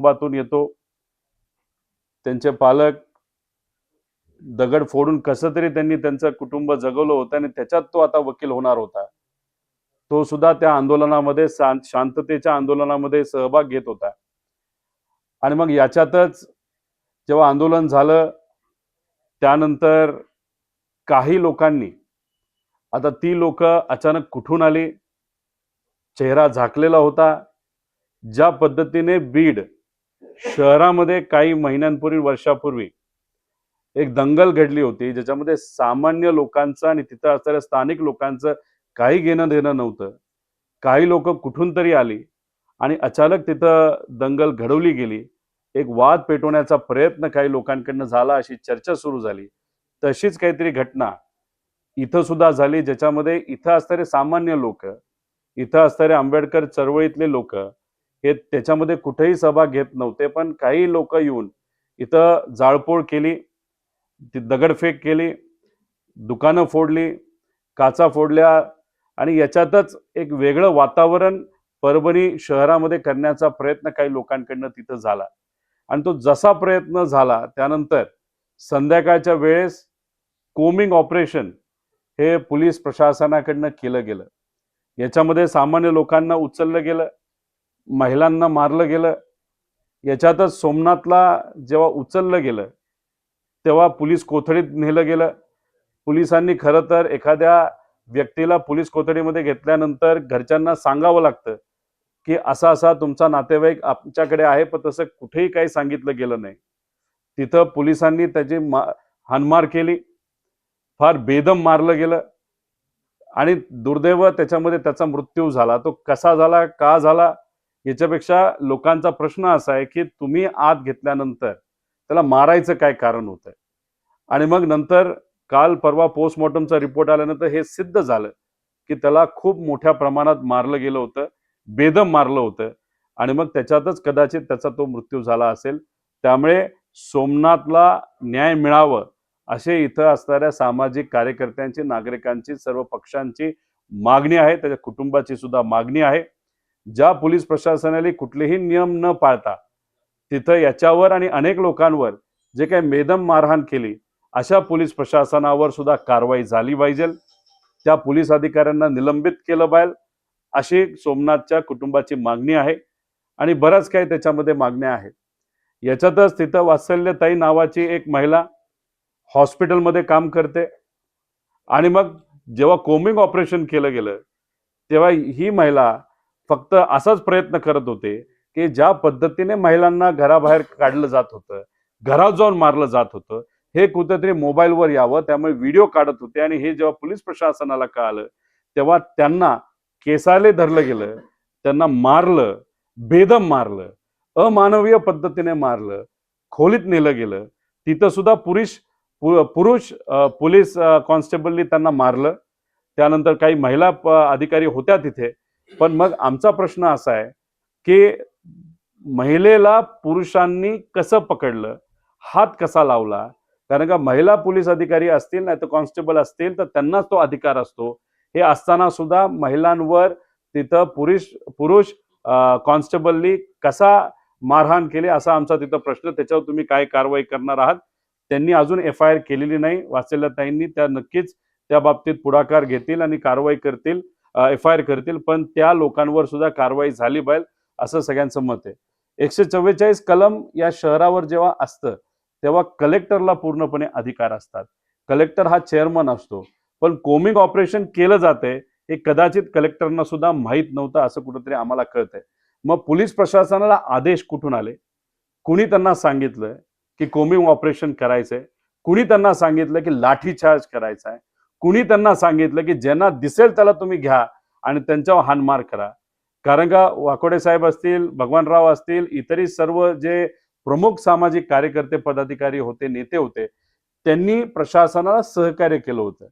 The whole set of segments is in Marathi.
कुटुंबातून येतो. त्यांचे पालक दगड फोडून कसं तरी त्यांनी त्यांचं कुटुंब जगवलं होतं आणि त्याच्यात तो आता वकील होणार होता. तो सुद्धा त्या आंदोलनामध्ये शांततेच्या आंदोलनामध्ये सहभाग घेत होता. आणि मग याच्यातच जेव्हा आंदोलन झालं त्यानंतर काही लोकांनी आता ती लोक अचानक कुठून आली? चेहरा झाकलेला होता. ज्या पद्धतीने बीड शहरामध्ये काही महिन्यांपूर्वी वर्षापूर्वी एक दंगल घडली होती ज्याच्यामध्ये सामान्य लोकांचं आणि तिथं असणाऱ्या स्थानिक लोकांचं काही घेणं देणं नव्हतं. काही लोक कुठून तरी आली आणि अचानक तिथं दंगल घडवली गेली. एक वाद पेटवण्याचा प्रयत्न काही लोकांकडनं झाला अशी चर्चा सुरू झाली. तशीच काहीतरी घटना इथं सुद्धा झाली ज्याच्यामध्ये इथं असणारे सामान्य लोक इथं असणारे आंबेडकर चळवळीतले लोक हे त्याच्यामध्ये कुठेही सहभाग घेत नव्हते पण काही लोक येऊन इथं जाळपोळ केली ती दगडफेक केली दुकानं फोडली काचा फोडल्या आणि याच्यातच एक वेगळं वातावरण परभणी शहरामध्ये करण्याचा प्रयत्न काही लोकांकडनं तिथं झाला. आणि तो जसा प्रयत्न झाला त्यानंतर संध्याकाळच्या वेळेस कोमिंग ऑपरेशन हे पोलीस प्रशासनाकडनं केलं गेलं. याच्यामध्ये सामान्य लोकांना उचललं गेलं. महिलांना मारलं गेलं याच्यातच सोमनाथला जेव्हा उचललं गेलं तेव्हा पोलीस कोथडीत नेलं गेलं. पोलिसांनी खरं तर एखाद्या व्यक्तीला पोलीस कोथडीमध्ये घेतल्यानंतर घरच्यांना सांगावं लागतं की असा असा तुमचा नातेवाईक आमच्याकडे आहे पण तसं कुठेही काही सांगितलं गेलं नाही. तिथं पोलिसांनी त्याची मा हानमार केली. फार बेदम मारलं गेलं. आणि दुर्दैव त्याच्यामध्ये त्याचा मृत्यू झाला. तो कसा झाला का झाला याच्यापेक्षा लोकांचा प्रश्न असा आहे की तुम्ही आत घेतल्यानंतर त्याला मारायचं काय कारण होतं आणि मग नंतर काल परवा पोस्टमॉर्टमचा रिपोर्ट आल्यानंतर हे सिद्ध झालं की त्याला खूप मोठ्या प्रमाणात मारलं गेलं होतं बेदम मारलं होतं. आणि मग त्याच्यातच कदाचित त्याचा तो मृत्यू झाला असेल. त्यामुळे सोमनाथला न्याय मिळावं असे इथं असणाऱ्या सामाजिक कार्यकर्त्यांची नागरिकांची सर्व पक्षांची मागणी आहे. त्याच्या कुटुंबाची सुद्धा मागणी आहे. ज्या पोलीस प्रशासनाने कुठलेही नियम न पाळता तिथं याच्यावर आणि अनेक लोकांवर जे काही मेदम मारहाण केली अशा पोलीस प्रशासनावर सुद्धा कारवाई झाली पाहिजे. त्या पोलीस अधिकाऱ्यांना निलंबित केलं पाहिजे. अशी सोमनाथच्या कुटुंबाची मागणी आहे आणि बऱ्याच काही त्याच्यामध्ये मागण्या आहेत. याच्यातच तिथं वात्सल्यताई नावाची एक महिला हॉस्पिटलमध्ये काम करते आणि मग जेव्हा कोमिंग ऑपरेशन केलं गेलं तेव्हा ही महिला फक्त असाच प्रयत्न करत होते की ज्या पद्धतीने महिलांना घराबाहेर काढलं जात होतं घरात जाऊन मारलं जात होतं हे कुठेतरी मोबाईलवर यावं त्यामुळे व्हिडिओ काढत होते आणि हे जेव्हा पोलीस प्रशासनाला कळालं तेव्हा त्यांना केसाले धरलं गेलं त्यांना मारलं बेदम मारलं अमानवीय पद्धतीने मारलं खोलीत नेलं गेलं तिथं सुद्धा पुरुष पुरुष पोलीस कॉन्स्टेबलनी त्यांना मारलं त्यानंतर काही महिला अधिकारी होत्या तिथे पण मग आमचा प्रश्न असा आहे की महिलेला पुरुषांनी कसं पकडलं? हात कसा लावला? कारण का महिला पोलीस अधिकारी असतील नाही तर कॉन्स्टेबल असतील तर त्यांनाच तो अधिकार असतो. हे असताना सुद्धा महिलांवर तिथं पुरुष पुरुष कॉन्स्टेबलनी कसा मारहाण केली असा आमचा तिथं प्रश्न त्याच्यावर तुम्ही काय कारवाई करणार आहात? त्यांनी अजून एफ आय आर केलेली नाही. वाचलेल्याताईंनी त्या नक्कीच त्या बाबतीत पुढाकार घेतील आणि कारवाई करतील. एफ आय आर करतील पण त्या लोकांवर सुद्धा कारवाई झाली पाहिजे असं सगळ्यांचं मत आहे. एकशे चव्वेचाळीस कलम या शहरावर जेव्हा असतं तेव्हा कलेक्टरला पूर्णपणे अधिकार असतात. कलेक्टर हा चेअरमन असतो पण कोमिंग ऑपरेशन केलं जाते हे कदाचित कलेक्टरना सुद्धा माहीत नव्हतं असं कुठंतरी आम्हाला कळतंय. मग पोलीस प्रशासनाला आदेश कुठून आले? कुणी त्यांना सांगितलं की कोमिंग ऑपरेशन करायचंय? कुणी त्यांना सांगितलं की लाठीचार्ज करायचा आहे कुणी त्यांना सांगितलं की ज्यांना दिसेल त्याला तुम्ही घ्या आणि त्यांच्यावर हानमार करा. कारण का वाकोडे साहेब असतील भगवानराव असतील इतरही सर्व जे प्रमुख सामाजिक कार्यकर्ते पदाधिकारी होते नेते होते त्यांनी प्रशासनाला सहकार्य केलं होतं.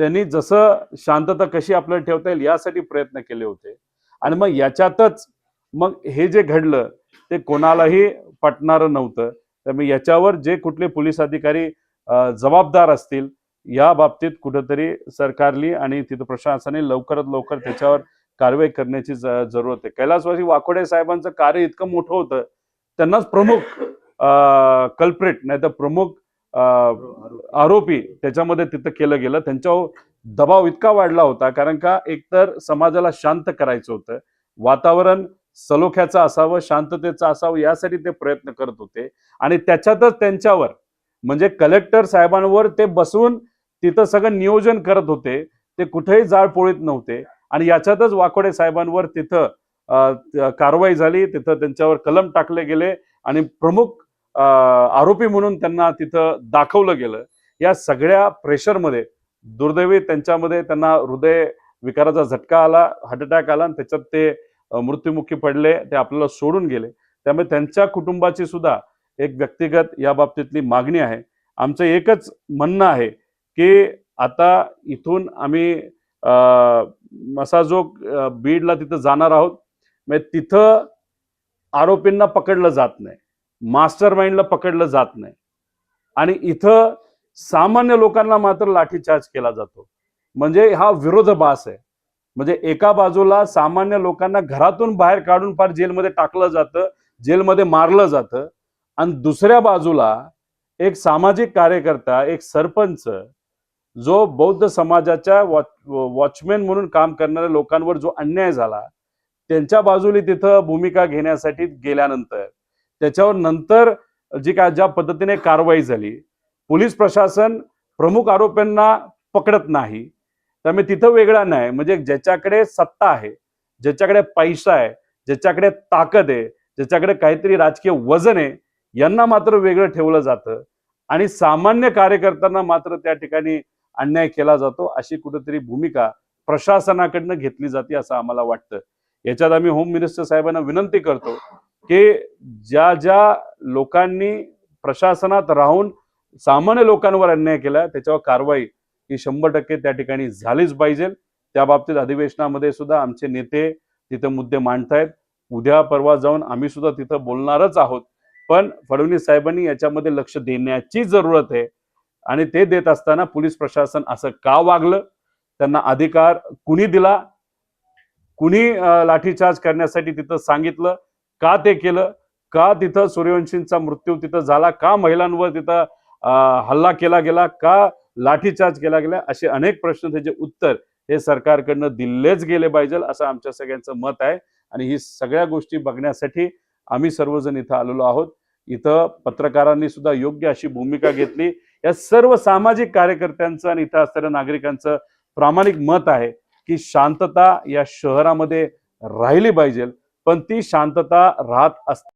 त्यांनी जसं शांतता कशी आपल्याला ठेवता येईल यासाठी प्रयत्न केले होते. आणि मग याच्यातच मग हे जे घडलं ते कोणालाही पटणारं नव्हतं. त्यामुळे याच्यावर जे कुठले पोलीस अधिकारी जबाबदार असतील या बाबतीत कुठंतरी सरकारली आणि तिथं प्रशासनाने लवकरात लवकर त्याच्यावर कारवाई करण्याची जरूरत आहे. कैलासवासी वाकोडे साहेबांचं कार्य इतकं मोठं होतं त्यांनाच प्रमुख कल्प्रेट नाही तर प्रमुख आरोपी त्याच्यामध्ये तिथं केलं गेलं. त्यांच्यावर दबाव इतका वाढला होता कारण का एकतर समाजाला शांत करायचं होतं वातावरण सलोख्याचं असावं शांततेचं असावं यासाठी ते प्रयत्न करत होते. आणि त्याच्यातच त्यांच्यावर म्हणजे कलेक्टर साहेबांवर ते बसून तिथं सगळं नियोजन करत होते. ते कुठेही जाळ पोळीत नव्हते. आणि याच्यातच वाकोडे साहेबांवर तिथं कारवाई झाली. तिथं त्यांच्यावर कलम टाकले गेले. आणि प्रमुख आरोपी म्हणून त्यांना तिथं दाखवलं गेलं. या सगळ्या प्रेशरमध्ये दुर्दैवी त्यांच्यामध्ये त्यांना हृदय विकाराचा झटका आला हार्ट अटॅक आला. आणि त्याच्यात ते मृत्युमुखी पडले. ते आपल्याला सोडून गेले. त्यामुळे त्यांच्या कुटुंबाची सुद्धा एक व्यक्तिगत या बाबतीतली मागणी आहे. आमचं एकच म्हणणं आहे की आता इथून आम्ही अं, मसाजोग बीडला तिथं जाणार आहोत म्हणजे तिथं आरोपींना पकडलं जात नाही मास्टर माइंडला पकडलं जात नाही. आणि इथं सामान्य लोकांना मात्र लाठीचार्ज केला जातो. म्हणजे हा विरोधाभास आहे. म्हणजे एका बाजूला सामान्य लोकांना घरातून बाहेर काढून फार जेलमध्ये टाकलं जातं जेलमध्ये मारलं जातं. आणि दुसऱ्या बाजूला एक सामाजिक कार्यकर्ता एक सरपंच जो बौद्ध समाजाच्या वॉच वॉचमॅन म्हणून काम करणाऱ्या लोकांवर जो अन्याय झाला त्यांच्या बाजूने तिथं भूमिका घेण्यासाठी गेल्यानंतर त्याच्यावर नंतर जी काय ज्या पद्धतीने कारवाई झाली पोलीस प्रशासन प्रमुख आरोपींना पकडत नाही. त्यामुळे तिथं वेगळा नाही म्हणजे ज्याच्याकडे सत्ता आहे ज्याच्याकडे पैसा आहे ज्याच्याकडे ताकद आहे ज्याच्याकडे काहीतरी राजकीय वजन आहे यांना मात्र वेगळं ठेवलं जातं. आणि सामान्य कार्यकर्त्यांना मात्र त्या ठिकाणी अन्याय केला जातो अशी कुठेतरी भूमिका प्रशासनाकडनं घेतली जाते असं आम्हाला वाटतं. याच्यात आम्ही होम मिनिस्टर साहेबांना विनंती करतो की ज्या ज्या लोकांनी प्रशासनात राहून सामान्य लोकांवर अन्याय केला त्याच्यावर कारवाई ही शंभर टक्के त्या ठिकाणी झालीच पाहिजे. त्या बाबतीत अधिवेशनामध्ये सुद्धा आमचे नेते तिथं मुद्दे मांडतायत. उद्या परवा जाऊन आम्ही सुद्धा तिथं बोलणारच आहोत. पण फडणवीस साहेबांनी याच्यामध्ये लक्ष देण्याची जरूरत आहे. आणि ते देत असताना पोलीस प्रशासन असं का वागलं? त्यांना अधिकार कुणी दिला? कुणी लाठीचार्ज करण्यासाठी तिथं सांगितलं? का ते केलं? का तिथं सूर्यवंशींचा मृत्यू तिथं झाला? का महिलांवर तिथं हल्ला केला गेला? का लाठीचार्ज केला गेला? असे अनेक प्रश्न त्याचे उत्तर हे सरकारकडनं दिलेच गेले पाहिजे असं आमच्या सगळ्यांचं मत आहे. आणि ही सगळ्या गोष्टी बघण्यासाठी आम्ही सर्वजण इथं आलेलो आहोत. इथं पत्रकारांनी सुद्धा योग्य अशी भूमिका घेतली. या सर्व सामाजिक कार्यकर्त्यांचं आणि इथं असणाऱ्या नागरिकांचं प्रामाणिक मत आहे की शांतता या शहरामध्ये राहिली पाहिजे. पण ती शांतता राहत असताना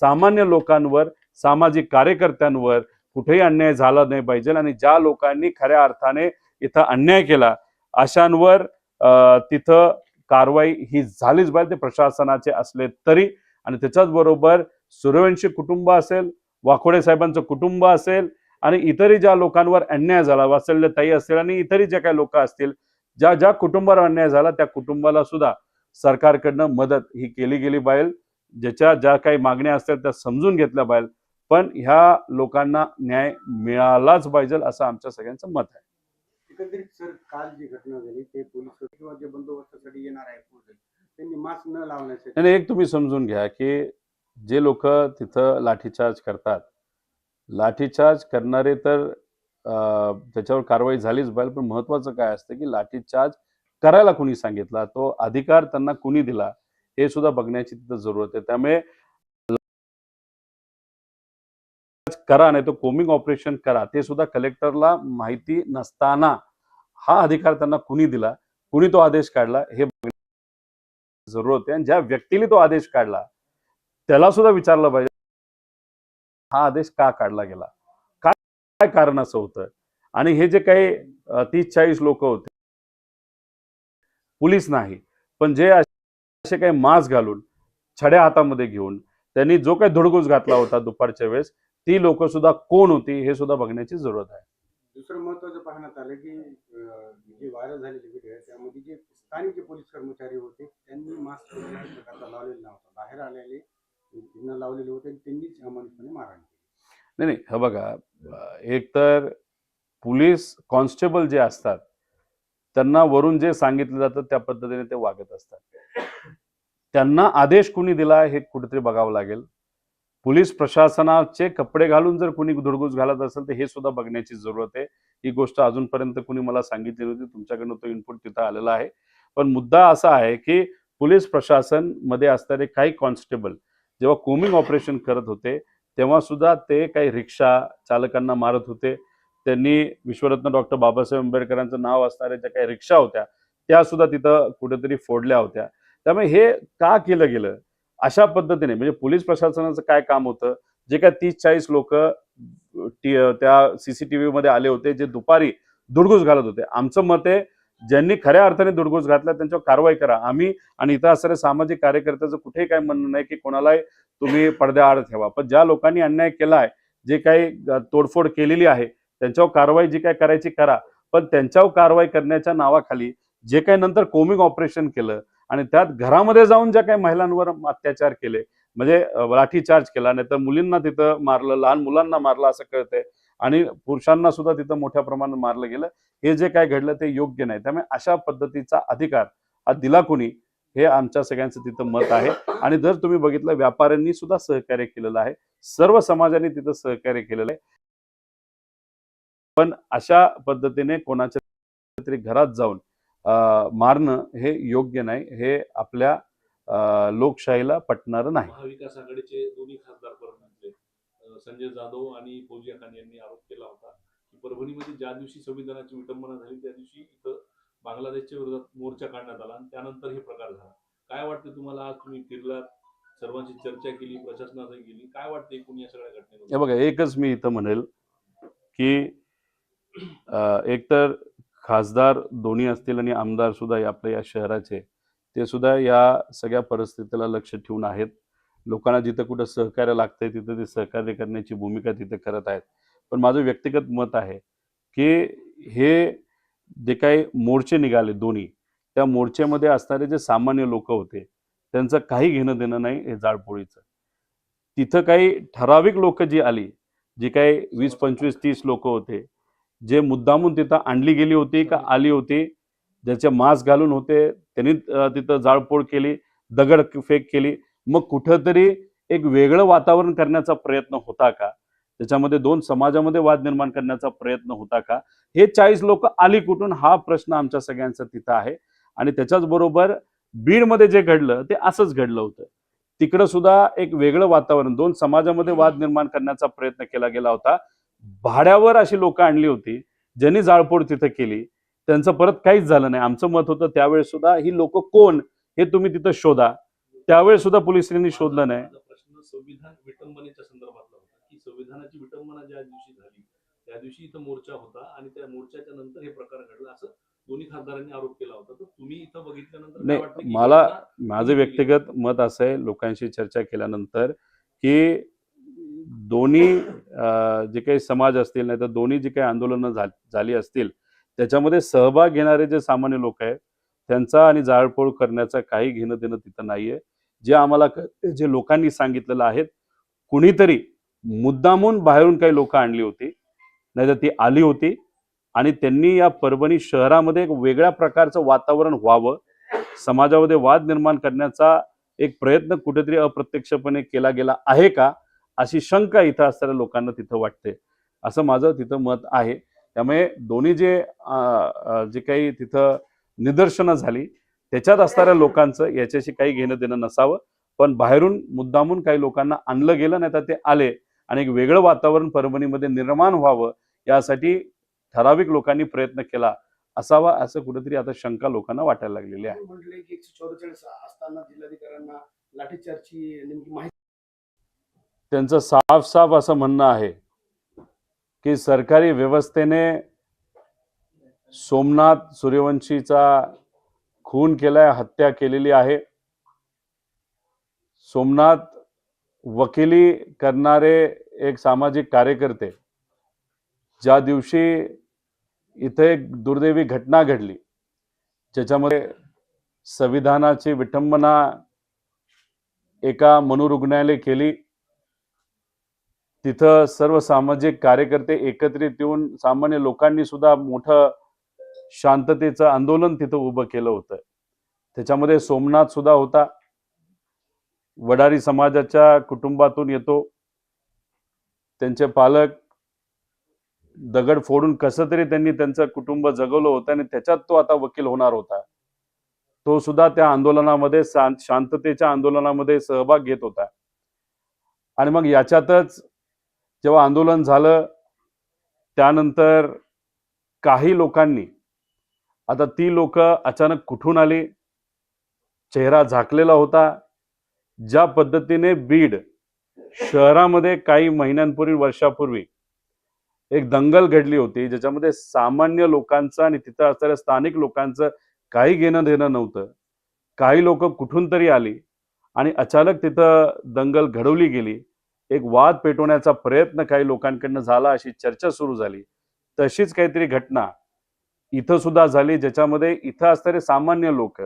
सामान्य लोकांवर सामाजिक कार्यकर्त्यांवर कुठेही अन्याय झाला नाही पाहिजे आणि ज्या लोकांनी खऱ्या अर्थाने इथं अन्याय केला अशांवर अं, तिथं कारवाई ही झालीच पाहिजे ते प्रशासनाचे असले तरी. आणि त्याच्याच बरोबर सूर्यवंशी कुटुंब असेल वाकोडे साहेबांचं कुटुंब असेल आणि इतरही ज्या लोकांवर अन्याय झाला वासल्य ताई असेल आणि इतरही ज्या काही लोक असतील ज्या ज्या कुटुंबावर अन्याय झाला त्या कुटुंबाला सुद्धा सरकारकडनं मदत ही केली गेली पाहिजे. ज्याच्या ज्या काही मागण्या असतील त्या समजून घेतल्या पाहिजे. पण ह्या लोकांना न्याय मिळालाच पाहिजे असं आमच्या सगळ्यांचं मत आहे. एकंदरीत सर काल जी घटना झाली ते पोलीस किंवा जे बंदोबस्तासाठी येणार आहे पोलीस त्यांनी मास्क न लावण्यासाठी एक तुम्ही समजून घ्या की जे लोक तिथं लाठीचार्ज करतात लाठीचार्ज करणारे तर त्याच्यावर कारवाई झालीच पाहिजे पण महत्वाचं काय असतं की लाठीचार्ज करायला कुणी सांगितला तो अधिकार त्यांना कुणी दिला हे सुद्धा बघण्याची तिथं जरूरत आहे. त्यामुळे करा नाही तो कोमिंग ऑपरेशन करा ते सुद्धा कलेक्टरला माहिती नसताना हा अधिकार त्यांना कुणी दिला? कुणी तो आदेश काढला? हे जरूर होते. आणि ज्या व्यक्तीने तो आदेश काढला त्याला सुद्धा विचारलं पाहिजे हा आदेश का काढला गेला? काय काय कारण असं होतं? आणि हे जे काही तीस चाळीस लोक होते पोलीस नाही पण जे असे काही मास्क घालून छड्या हातामध्ये घेऊन त्यांनी जो काही धुडगूस घातला होता दुपारच्या वेळेस ती लोक सुद्धा कोण होती हे सुद्धा बघण्याची जरूरत आहे. दुसरं महत्वाचं पाहण्यात आलं की जे व्हायरल झालेली व्हिडिओ आहे त्यामध्ये जे स्थानिक जे पोलीस कर्मचारी होते त्यांनी मास्क प्रकारचा लावलेला नव्हता. बाहेर आलेले त्यांना लावलेले होते आणि त्यांनीच अमानुषपणे मारहाण केली. नाही नाही हे बघा एकतर एक तर पोलीस कॉन्स्टेबल जे असतात त्यांना वरून जे सांगितलं जातं त्या पद्धतीने ते वागत असतात. त्यांना आदेश कुणी दिला हे कुठेतरी बघावं लागेल. पोलीस प्रशासनाचे कपडे घालून जर कुणी धुडगूस घालत असेल तर हे सुद्धा बघण्याची जरूरत आहे. ही गोष्ट अजूनपर्यंत कुणी मला सांगितली नव्हती तुमच्याकडनं तो इनपुट तिथं आलेला आहे. पण मुद्दा असा आहे की पोलीस प्रशासनमध्ये असणारे काही कॉन्स्टेबल जेव्हा कोमिंग ऑपरेशन करत होते तेव्हा सुद्धा ते काही रिक्षा चालकांना मारत होते. त्यांनी विश्वरत्न डॉक्टर बाबासाहेब आंबेडकरांचं नाव असणाऱ्या ज्या काही रिक्षा होत्या त्या सुद्धा तिथं कुठेतरी फोडल्या होत्या. त्यामुळे हे का केलं गेलं? अशा पद्धतीने म्हणजे पोलीस प्रशासनाचं काय काम होतं? जे काय तीस चाळीस लोक त्या सीसीटीव्ही मध्ये आले होते जे दुपारी दुडगूस घालत होते. आमचं मत आहे ज्यांनी खऱ्या अर्थाने दुडगूस घातला त्यांच्यावर कारवाई करा. आम्ही आणि इथं असणाऱ्या सामाजिक कार्यकर्त्याचं कुठेही काय म्हणणं नाही की कोणालाही तुम्ही पडद्याआड ठेवा. पण ज्या लोकांनी अन्याय केला आहे जे काही तोडफोड केलेली आहे त्यांच्यावर कारवाई जी काय करायची करा. पण त्यांच्यावर कारवाई करण्याच्या नावाखाली जे काही नंतर कोमिंग ऑपरेशन केलं आणि त्यात घरामध्ये जाऊन ज्या काही महिलांवर अत्याचार केले म्हणजे लाठीचार्ज केला नाही तर मुलींना तिथं मारलं लहान मुलांना मारलं असं कळतंय. आणि पुरुषांना सुद्धा तिथं मोठ्या प्रमाणात मारलं गेलं. हे जे काय घडलं ते योग्य नाही. त्यामुळे अशा पद्धतीचा अधिकार हा दिला कोणी हे आमच्या सगळ्यांचं तिथं मत आहे. आणि जर तुम्ही बघितलं व्यापाऱ्यांनी सुद्धा सहकार्य केलेलं आहे. सर्व समाजाने तिथं सहकार्य केलेलं आहे. पण अशा पद्धतीने कोणाच्या तरी घरात जाऊन मारणं हे योग्य नाही हे आपल्या लोकशाहीला पटणारं नाही. महाविकास आघाडीचे दोन्ही खासदार संजय जाधव आणि फौजिया खान यांनी आरोप केला होता की परभणीमध्ये ज्या दिवशी संविधानाची विटंबना झाली त्या दिवशी इथं बांगलादेशच्या विरोधात मोर्चा काढण्यात आला आणि त्यानंतर हे प्रकार झाला. काय वाटतं तुम्हाला? आज तुम्ही फिरलात सर्वांची चर्चा केली प्रशासनातही केली काय वाटतं एकूण या सगळ्या हे घटनेबद्दल बघा एकच मी इथं म्हणेल की एकतर खासदार दोन्ही असतील आणि आमदार सुद्धा आपल्या या शहराचे ते सुद्धा या सगळ्या परिस्थितीला लक्ष ठेवून आहेत. लोकांना जिथं कुठं सहकार्य लागतंय तिथं ते सहकार्य करण्याची भूमिका तिथे करत आहेत. पण माझं व्यक्तिगत मत आहे की हे जे काही मोर्चे निघाले दोन्ही त्या मोर्चेमध्ये असणारे जे सामान्य लोक होते त्यांचं काही घेणं देणं नाही हे जाळपोळीचं. तिथं काही ठराविक लोक जी आली जी काही वीस पंचवीस तीस लोक होते जे मुद्दामून तिथं आणली गेली होती का आली होती ज्याचे मास्क घालून होते त्यांनी तिथं जाळपोळ केली दगड फेक केली. मग कुठंतरी एक वेगळं वातावरण करण्याचा प्रयत्न होता का? त्याच्यामध्ये दोन समाजामध्ये वाद निर्माण करण्याचा प्रयत्न होता का? हे चाळीस लोक आली कुठून हा प्रश्न आमच्या सगळ्यांचा तिथं आहे. आणि त्याच्याच बरोबर बीडमध्ये जे घडलं ते असंच घडलं होतं. तिकडं सुद्धा एक वेगळं वातावरण दोन समाजामध्ये वाद निर्माण करण्याचा प्रयत्न केला गेला होता. भाड्यावर अशी लोक आणली होती ज्यांनी जाळपोळ तिथं केली. त्यांचं परत काहीच झालं नाही. आमचं मत होतं त्यावेळेस सुद्धा ही लोक कोण हे तुम्ही तिथं शोधा. त्यावेळेस सुद्धा पोलिसांनी शोधलं नाही. प्रश्न संविधान विटंबनेच्या संदर्भातला होता की संविधानाची विटंबना ज्या दिवशी झाली त्या दिवशी इथं मोर्चा होता आणि त्या मोर्चाच्या नंतर हे प्रकार घडला. असं दोन्ही खासदारांनी आरोप केला होता. तर तुम्ही इथं बघितल्यानंतर नाही, मला- माझं व्यक्तिगत मत असं आहे लोकांशी चर्चा केल्यानंतर की दोन्ही अं, जे काही समाज असतील नाही तर दोन्ही जी काही आंदोलनं झाली असतील त्याच्यामध्ये सहभाग घेणारे जे सामान्य लोक आहेत त्यांचा आणि जाळपोळ करण्याचा काही घेणं देणं तिथं नाहीये. जे आम्हाला जे लोकांनी सांगितलेलं आहे कुणीतरी मुद्दामून बाहेरून काही लोक आणली होती नाहीतर ती आली होती आणि त्यांनी या परभणी शहरामध्ये एक वेगळ्या प्रकारचं वातावरण व्हावं समाजामध्ये वाद निर्माण करण्याचा एक प्रयत्न कुठेतरी अप्रत्यक्षपणे केला गेला आहे का? अशी शंका इथं असणाऱ्या लोकांना तिथं वाटते. असं माझं तिथं मत आहे. त्यामुळे दोन्ही जे जे काही तिथं निदर्शनं झाली त्याच्यात असणाऱ्या लोकांचं याच्याशी काही घेणं देणं नसावं. पण बाहेरून मुद्दामून काही लोकांना आणलं गेलं नाही तर ते आले आणि एक वेगळं वातावरण परभणीमध्ये निर्माण व्हावं यासाठी ठराविक लोकांनी प्रयत्न केला असावा असं कुठेतरी आता शंका लोकांना वाटायला लागलेली आहे. म्हटले की एकशे चौवेचाळीस असताना जिल्हाधिकाऱ्यांना लाठीचार्जची नेमकी माहिती त्यांचं साफ साफ असं म्हणणं आहे की सरकारी व्यवस्थेने सोमनाथ सूर्यवंशीचा खून केलाय हत्या केलेली आहे. सोमनाथ वकिली करणारे एक सामाजिक कार्यकर्ते ज्या दिवशी इथे एक दुर्दैवी घटना घडली ज्याच्यामध्ये संविधानाची विटंबना एका मनोरुग्णालय केली तिथं सर्व सामाजिक कार्यकर्ते एकत्रित येऊन सामान्य लोकांनी सुद्धा मोठं शांततेचं आंदोलन तिथं उभं केलं होतं. त्याच्यामध्ये सोमनाथ सुद्धा होता. वडारी समाजाच्या कुटुंबातून येतो. त्यांचे पालक दगड फोडून कसं तरी त्यांनी त्यांचं कुटुंब जगवलं होतं आणि त्याच्यात तो आता वकील होणार होता. तो सुद्धा त्या आंदोलनामध्ये शांततेच्या आंदोलनामध्ये सहभाग घेत होता. आणि मग याच्यातच जेव्हा आंदोलन झालं त्यानंतर काही लोकांनी आता ती लोक अचानक कुठून आली? चेहरा झाकलेला होता. ज्या पद्धतीने बीड शहरामध्ये काही महिन्यांपूर्वी वर्षापूर्वी एक दंगल घडली होती ज्याच्यामध्ये सामान्य लोकांचं आणि तिथं असणाऱ्या स्थानिक लोकांचं काही घेणं देणं नव्हतं. काही लोक कुठून तरी आली आणि अचानक तिथं दंगल घडवली गेली. एक वाद पेटवण्याचा प्रयत्न काही लोकांकडनं झाला अशी चर्चा सुरू झाली. तशीच काहीतरी घटना इथं सुद्धा झाली ज्याच्यामध्ये इथं असणारे सामान्य लोक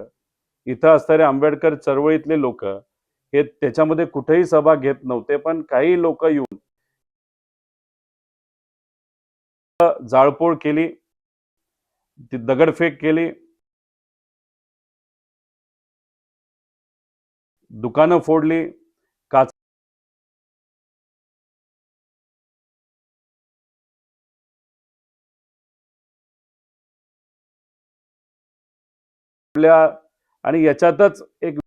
इथं असणारे आंबेडकर चळवळीतले लोक हे त्याच्यामध्ये कुठेही सहभाग घेत नव्हते पण काही लोक येऊन जाळपोळ केली ती दगडफेक केली. दुकानं फोडली. आणि याच्यातच एक